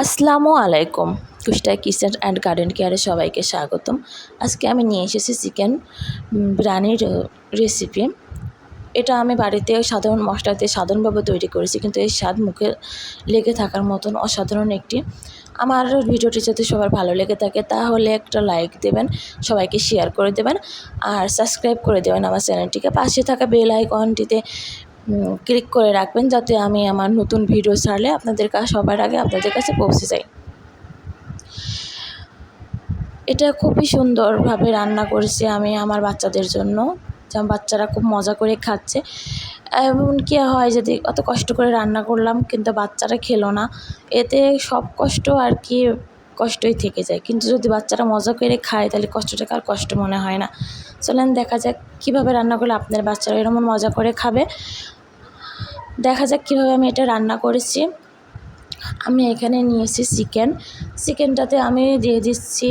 আসসালামু আলাইকুম। কুষ্টা kitchen and garden কেয়ারে সবাইকে স্বাগতম। আজকে আমি নিয়ে এসেছি চিকেন বিরিয়ানির রেসিপি এটা আমি বাড়িতে সাধারণ মশলা দিয়ে সাধারণভাবে তৈরি করেছি, কিন্তু এই স্বাদ মুখে লেগে থাকার মতন অসাধারণ একটি। আমার ভিডিওটি যদি সবার ভালো লেগে থাকে, তাহলে একটা লাইক দেবেন, সবাইকে শেয়ার করে দেবেন, আর সাবস্ক্রাইব করে দেবেন আমার চ্যানেলটিকে। পাশে থাকা বেল আইকনটিতে ক্লিক করে রাখবেন যাতে আমি আমার নতুন ভিডিও ছাড়লে আপনাদের কাছে সবার আগে আপনাদের কাছে পৌঁছে যায়। এটা খুবই সুন্দরভাবে রান্না করেছি আমি আমার বাচ্চাদের জন্য। যেমন বাচ্চারা খুব মজা করে খাচ্ছে। এমন কি হয় যদি অত কষ্ট করে রান্না করলাম, কিন্তু বাচ্চারা খেলো না। এতে সব কষ্ট আর কি কষ্টই থেকে যায়। কিন্তু যদি বাচ্চারা মজা করে খায়, তাহলে কষ্টটাকে আর কষ্ট মনে হয় না। চলেন দেখা যাক কীভাবে রান্না করলে আপনার বাচ্চারা এরকম মজা করে খাবে। দেখা যাক কীভাবে আমি এটা রান্না করেছি। আমি এখানে নিয়েছি চিকেন। চিকেনটাতে আমি দিয়ে দিচ্ছি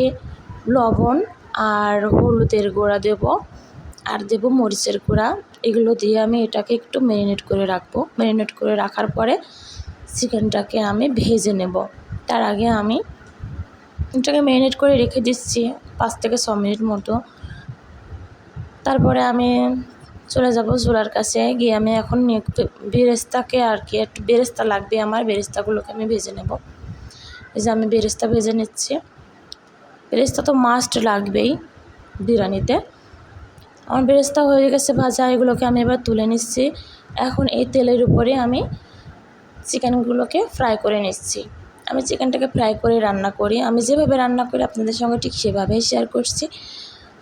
লবণ আর হলুদের গুঁড়া দেব আর দেব মরিচের গুঁড়া। এগুলো দিয়ে আমি এটাকে একটু ম্যারিনেট করে রাখব। ম্যারিনেট করে রাখার পরে চিকেনটাকে আমি ভেজে নেব। তার আগে আমি এটাকে ম্যারিনেট করে রেখে দিচ্ছি পাঁচ থেকে ছ মিনিট মতো। তারপরে আমি চলে যাব চুলার কাছে। গিয়ে আমি এখন বেরেস্তাকে আর কি, একটু বেরেস্তা লাগবে আমার, বেরেস্তাগুলোকে আমি ভেজে নেব। এই যে আমি বেরেস্তা ভেজে নিচ্ছি। বেরেস্তা তো মাস্ট লাগবেই বিরিয়ানিতে। আমার বেরেস্তা হয়ে গেছে ভাজা, এগুলোকে আমি এবার তুলে নিচ্ছি। এখন এই তেলের উপরে আমি চিকেনগুলোকে ফ্রাই করে নিচ্ছি। আমি চিকেনটাকে ফ্রাই করে রান্না করি। আমি যেভাবে রান্না করি আপনাদের সঙ্গে ঠিক সেভাবেই শেয়ার করছি।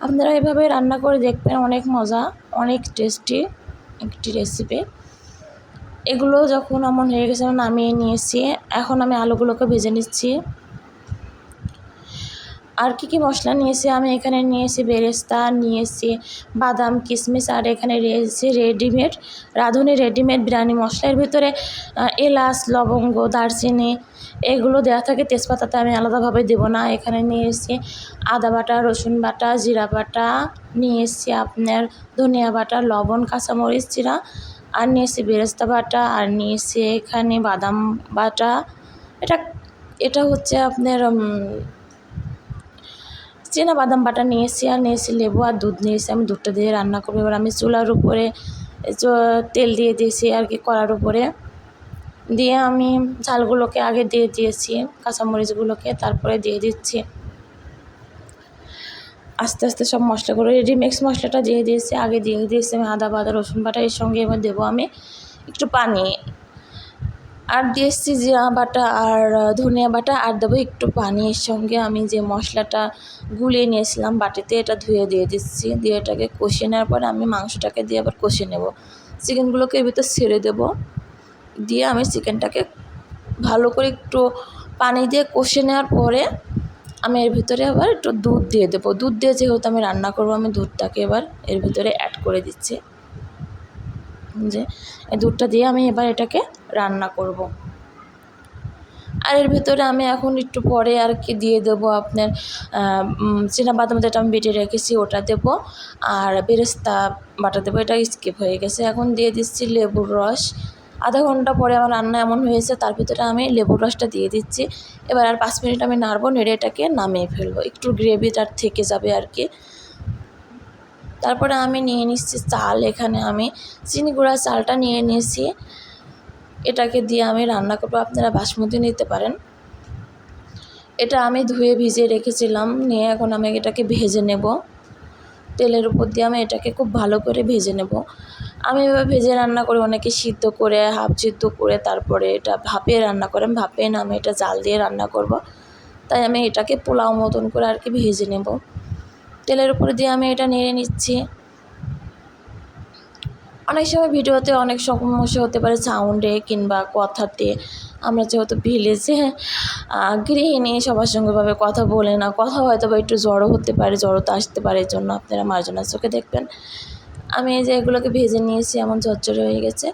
আপনারা এভাবে রান্না করে দেখবেন অনেক মজা, অনেক টেস্টি একটি রেসিপি এগুলো যখন এমন হয়ে গেছে নামিয়ে নিয়েছি। এখন আমি আলুগুলোকে ভেজে নিচ্ছি। আর কী কী মশলা নিয়েছি আমি এখানে নিয়েছি, বেরেস্তা নিয়েছি, বাদাম কিশমিশ আর এখানে রয়েছে রেডিমেড, রাঁধুনি রেডিমেড বিরিয়ানি মশলার ভিতরে এলাচ, লবঙ্গ, দারচিনি এগুলো দেওয়া থাকে তেজপাতাতে আমি আলাদাভাবে দেবো না। এখানে নিয়ে এসেছি আদা বাটা, রসুন বাটা, জিরা বাটা, নিয়ে এসেছি আপনার ধনিয়া বাটা, লবণ, কাঁচামরিচ, জিরা, আর নিয়েছি বেরেস্তা বাটা, আর নিয়েছি এখানে বাদাম বাটা। এটা এটা হচ্ছে আপনার চেনা বাদাম বাটা নিয়েছি আর নিয়েছি লেবু আর দুধ নিয়েছি আমি দুধটা দিয়ে রান্না করব। এবার আমি চুলার উপরে তেল দিয়ে দিয়েছি আর কি কড়ার উপরে। দিয়ে আমি ঝালগুলোকে আগে দিয়ে দিয়েছি, কাঁচামরিচগুলোকে তারপরে দিয়ে দিচ্ছি। আস্তে আস্তে সব মশলাগুলো রেডি মিক্স মশলাটা দিয়ে দিয়েছি, আগে দিয়ে দিয়েছি আমি আদা, বাদা, রসুন বাটা, এর সঙ্গে এবার দেবো আমি একটু পানি। আর দিয়েছি জিরা বাটা আর ধনিয়া বাটা, আর দেবো একটু পানির সঙ্গে আমি যে মশলাটা গুলিয়ে নিয়েছিলাম বাটিতে, এটা ধুয়ে দিয়ে দিচ্ছি। দিয়ে এটাকে কষিয়ে নেওয়ার পরে আমি মাংসটাকে দিয়ে আবার কষিয়ে নেব। চিকেনগুলোকে এর ভিতরে ছেড়ে দেবো। দিয়ে আমি চিকেনটাকে ভালো করে একটু পানি দিয়ে কষে নেওয়ার পরে আমি এর ভিতরে আবার একটু দুধ দিয়ে দেবো। দুধ দিয়ে যেহেতু আমি রান্না করব, আমি দুধটাকে এবার এর ভিতরে অ্যাড করে দিচ্ছি। যে দুধটা দিয়ে আমি এবার এটাকে রান্না করব। আর এর ভিতরে আমি এখন একটু পরে আর কি দিয়ে দেবো আপনার বাদাম যেটা আমি বেটে রেখেছি ওটা দেবো। আর বেরেস্তা বাটা দেবো, এটা স্কিপ হয়ে গেছে। এখন দিয়ে দিচ্ছি লেবুর রস। আধা ঘণ্টা পরে আমার রান্না এমন হয়েছে, তার ভিতরে আমি লেবুর রসটা দিয়ে দিচ্ছি। এবার আর পাঁচ মিনিট আমি নাড়বো, নেড়ে এটাকে নামিয়ে ফেলব। একটু গ্রেভিটার থেকে যাবে আর কি। তারপরে আমি নিয়ে নিচ্ছি চাল, এখানে আমি চিনি গুঁড়া চালটা নিয়ে নিয়েছি। এটাকে দিয়ে আমি রান্না করব, আপনারা বাসমতি নিতে পারেন। এটা আমি ধুয়ে ভিজিয়ে রেখেছিলাম, নিয়ে এখন আমি এটাকে ভেজে নেব। তেলের উপর দিয়ে আমি এটাকে খুব ভালো করে ভেজে নেব। আমি এভাবে ভেজে রান্না করি, অনেকে সিদ্ধ করে, হাফ সিদ্ধ করে, তারপরে এটা ভাপে রান্না করে। ভাপে না, আমি এটা জাল দিয়ে রান্না করব। তাই আমি এটাকে পোলাও মতন করে আর কি ভেজে নেব। তেলের উপরে দিয়ে আমি এটা নেড়ে নিচ্ছি। অনেক সময় ভিডিওতে অনেক সমস্যা হতে পারে সাউন্ডে কিংবা কথাতে। আমরা যেহেতু ভিলেজে গৃহিণী, সবার সঙ্গেভাবে কথা বলে না। কথা হয়তো বা একটু জড়ো হতে পারে, জড়তা আসতে পারে এর জন্য আপনারা মার্জনার চোখে দেখবেন। আমি এই যে এগুলোকে ভেজে নিয়েছি, এমন ঝরঝরে হয়ে গেছে।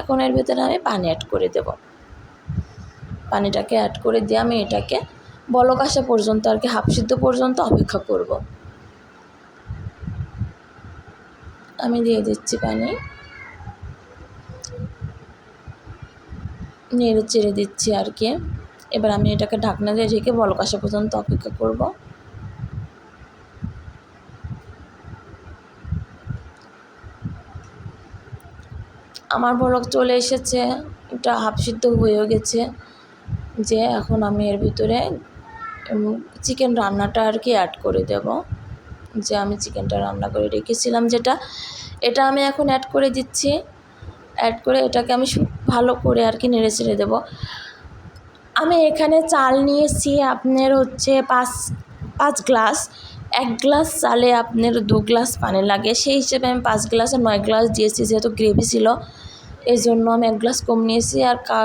এখন এর ভেতরে আমি পানি অ্যাড করে দেব। পানিটাকে অ্যাড করে দিয়ে আমি এটাকে বলক আসা পর্যন্ত আর কি হাফ সিদ্ধ পর্যন্ত অপেক্ষা করব। আমি দিয়ে দিচ্ছি পানি। নেড়ে চেড়ে দিচ্ছি আর কি। এবার আমি এটাকে ঢাকনা দিয়ে ঢেকে বলক আসা পর্যন্ত অপেক্ষা করব। আমার বলক চলে এসেছে, এটা হাফ সিদ্ধ হয়েও গেছে যে এখন আমি এর ভিতরে চিকেন রান্নাটা আর কি অ্যাড করে দেব। যে আমি চিকেনটা রান্না করে রেখেছিলাম যেটা, এটা আমি এখন অ্যাড করে দিচ্ছি। অ্যাড করে এটাকে আমি ভালো করে আর কি নেড়ে ছেড়ে দেবো। আমি এখানে চাল নিয়েছি, আপনার হচ্ছে পাঁচ পাঁচ গ্লাস। এক গ্লাস চালে আপনার দু গ্লাস পানি লাগে। সেই হিসেবে আমি পাঁচ গ্লাস আর নয় গ্লাস দিয়েছি, যেহেতু গ্রেভি ছিল। এই জন্য আমি এক গ্লাস কম নিয়েছি আর কা,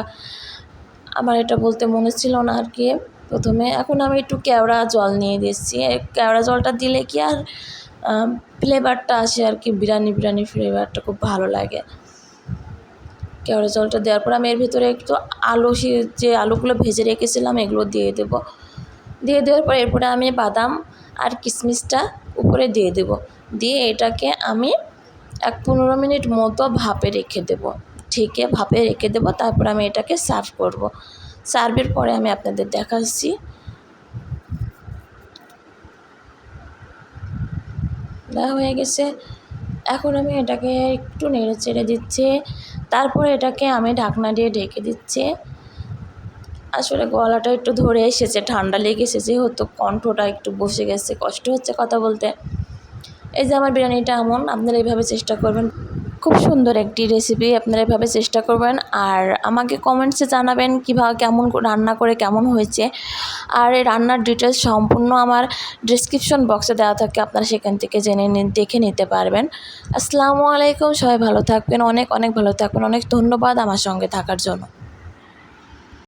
আমার এটা বলতে মনে ছিল না আর কি। প্রথমে এখন আমি একটু কেওড়া জল নিয়ে দিয়েছি। কেওড়া জলটা দিলে কি আর ফ্লেভারটা আসে আর কি, বিরিয়ানি বিরিয়ানি ফ্লেভারটা খুব ভালো লাগে। কেওড়া জলটা দেওয়ার পর আমি এর ভিতরে একটু আলু যে আলুগুলো ভেজে রেখেছিলাম, এগুলো দিয়ে দেব। দিয়ে দেওয়ার পর এরপরে আমি বাদাম আর কিশমিশটা উপরে দিয়ে দেব। দিয়ে এটাকে আমি এক পনেরো মিনিট মতো ভাপে রেখে দেব। ঢেকে ভাপে রেখে দেব, তারপর আমি এটাকে সার্ভ করব। সার্ভের পরে আমি আপনাদের দেখাচ্ছি। দেওয়া হয়ে গেছে। এখন আমি এটাকে একটু নেড়ে চেড়ে দিচ্ছি। তারপর এটাকে আমি ঢাকনা দিয়ে ঢেকে দিচ্ছি। আসলে গলাটা একটু ধরে এসেছে, ঠান্ডা লেগে এসেছে, যেহেতু কণ্ঠটা একটু বসে গেছে, কষ্ট হচ্ছে কথা বলতে। এই যে আমার বিরিয়ানিটা এমন, আপনারা এইভাবে চেষ্টা করবেন। খুব সুন্দর একটি রেসিপি আপনারা এভাবে চেষ্টা করবেন। আর আমাকে কমেন্টসে জানাবেন কীভাবে কেমন রান্না করে কেমন হয়েছে। আর এই রান্নার ডিটেলস সম্পূর্ণ আমার ডিসক্রিপশন বক্সে দেওয়া থাকে, আপনারা সেখান থেকে জেনে দেখে নিতে পারবেন। আসসালামু আলাইকুম, সবাই ভালো থাকবেন, অনেক অনেক ভালো থাকবেন, অনেক ধন্যবাদ আমার সঙ্গে থাকার জন্য।